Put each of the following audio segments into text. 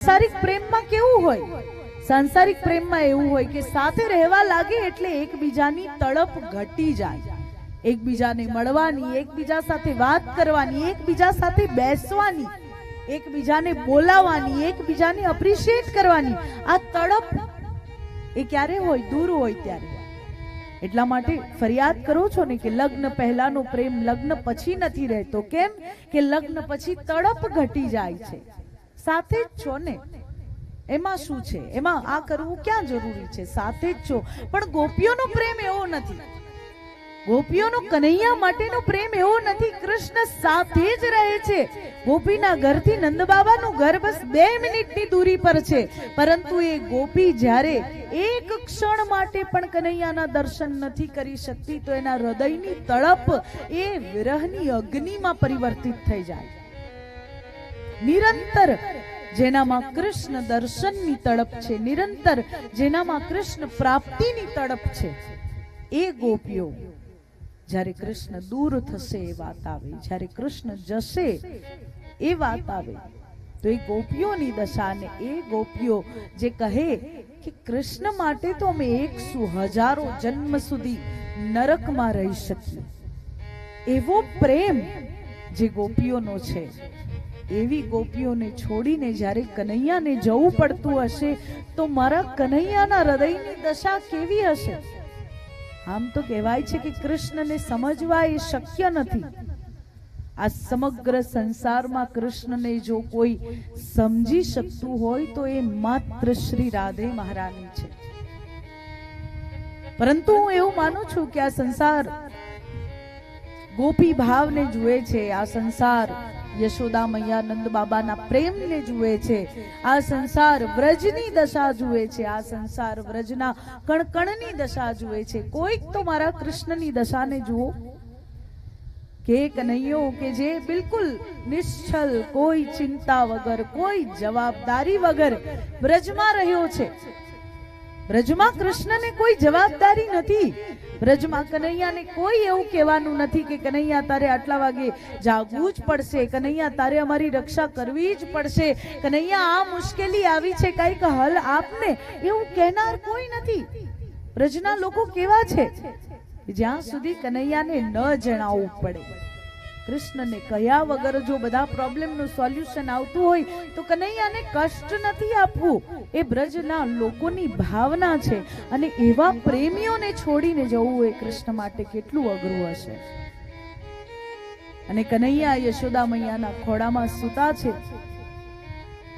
સાંસારિક પ્રેમમાં કેવું હોય? સાંસારિક પ્રેમમાં એવું હોય કે સાથે રહેવા લાગે એટલે એકબીજાની તડપ ઘટી જાય. એકબીજાને મળવાની, એકબીજા સાથે વાત કરવાની, એકબીજા સાથે બેસવાની, એકબીજાને બોલાવવાની, એકબીજાને અપ્રિશિએટ કરવાની. આ તડપ એ ક્યારે હોય? દૂર હોય ત્યારે. એટલા માટે ફરિયાદ કરો છો ને કે લગ્ન પહેલાનો પ્રેમ લગ્ન પછી નથી રહેતો. કેમ? કે લગ્ન પછી તડપ ઘટી જાય છે. સાથે જ છો ને? એમાં શું છે? એમાં આ કરવું ક્યાં જરૂરી છે? સાથે જ છો. પણ ગોપીઓનો પ્રેમ એવો નથી. ગોપીઓનો કનૈયા માટેનો પ્રેમ એવો નથી. કૃષ્ણ સાથે જ રહે છે. ગોપીના ઘરથી નંદબાબાનું ઘર બસ બે મિનિટની દૂરી પર છે. પરંતુ એ ગોપી જ્યારે એક ક્ષણ માટે પણ કનૈયાના દર્શન નથી કરી શકતી, તો એના હૃદયની તળપ એ વિરહની અગ્નિમાં પરિવર્તિત થઈ જાય. નિરંતર, જેનામાં કૃષ્ણ દર્શનની તડપ છે. નિરંતર, જેનામાં કૃષ્ણ પ્રાપ્તિની તડપ છે. એ ગોપીઓ, જ્યારે કૃષ્ણ દૂર થશે એ વાત આવે. જ્યારે કૃષ્ણ જશે એ વાત આવે. તો એ ગોપીઓની દશાને એ ગોપીઓ જે કહે કે કૃષ્ણ માટે તો અમે એકસો હજારો જન્મ સુધી નરકમાં રહી શકીએ. એવો પ્રેમ જે ગોપીઓનો છે. એવી ગોપીઓને છોડીને જ્યારે કનૈયાને જવું પડતું હશે, તો મારા કનૈયાના હૃદયની દશા કેવી હશે? આમ તો કહેવાય છે કે કૃષ્ણને સમજવા એ શક્ય નથી. આ સમગ્ર સંસારમાં કૃષ્ણને જો કોઈ સમજી શકતું હોય, તો એ માત્ર શ્રી રાધે મહારાણી છે. પરંતુ હું એવું માનું છું કે આ સંસાર ગોપી ભાવને જુએ છે. આ સંસાર યશોદા મૈયા નંદ બાબાના પ્રેમને જુએ છે. આ સંસાર વ્રજની દશા જુએ છે. આ સંસાર વ્રજના કણકણની દશા જુએ છે. કોઈક તો મારા કૃષ્ણની દશાને જુઓ. કે કનૈયો, કે જે બિલકુલ નિશ્ચલ કોઈ ચિંતા વગર, કોઈ જવાબદારી વગર વ્રજમાં રહ્યો છે. બ્રજમાં કૃષ્ણને કોઈ જવાબદારી નથી. બ્રજમાં કનૈયાને કોઈ એવું કહેવાનું નથી કે, કનૈયા, તારે આટલા વાગે જાગવું જ પડશે. કનૈયા, તારે અમારી રક્ષા કરવી જ પડશે. કનૈયા, આ મુશ્કેલી આવી છે કંઈક હલ આપને. એવું કહેનાર કોઈ નથી. બ્રજના લોકો કેવા છે? જ્યાં સુધી કનૈયાને ન જણાવવું પડે. કૃષ્ણને કયા વગર જો બધા પ્રોબ્લેમનું સોલ્યુશન આવતું હોય, તો કનૈયાને કષ્ટ નથી આપવું. એ બ્રજના લોકોની ભાવના છે અને એવા પ્રેમીઓને છોડીને જવું એ કૃષ્ણ માટે કેટલું અઘરું હશે. અને કનૈયા યશોદા મૈયાના ખોડામાં સૂતા છે.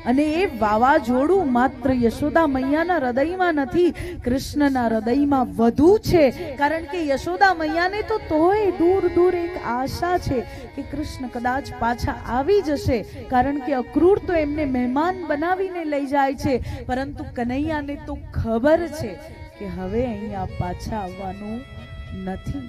અને એ વાવાઝોડું માત્ર યશોદા મૈયાના હૃદયમાં નથી, કૃષ્ણના હૃદયમાં વધુ છે. કારણ કે યશોદા મૈયાને તો તોય દૂર દૂર એક આશા છે કે કૃષ્ણ કદાચ પાછા આવી જશે. કારણ કે અક્રૂર તો એમને મહેમાન બનાવીને લઈ જાય છે. પરંતુ કનૈયાને તો ખબર છે કે હવે અહીંયા પાછા આવવાનું નથી.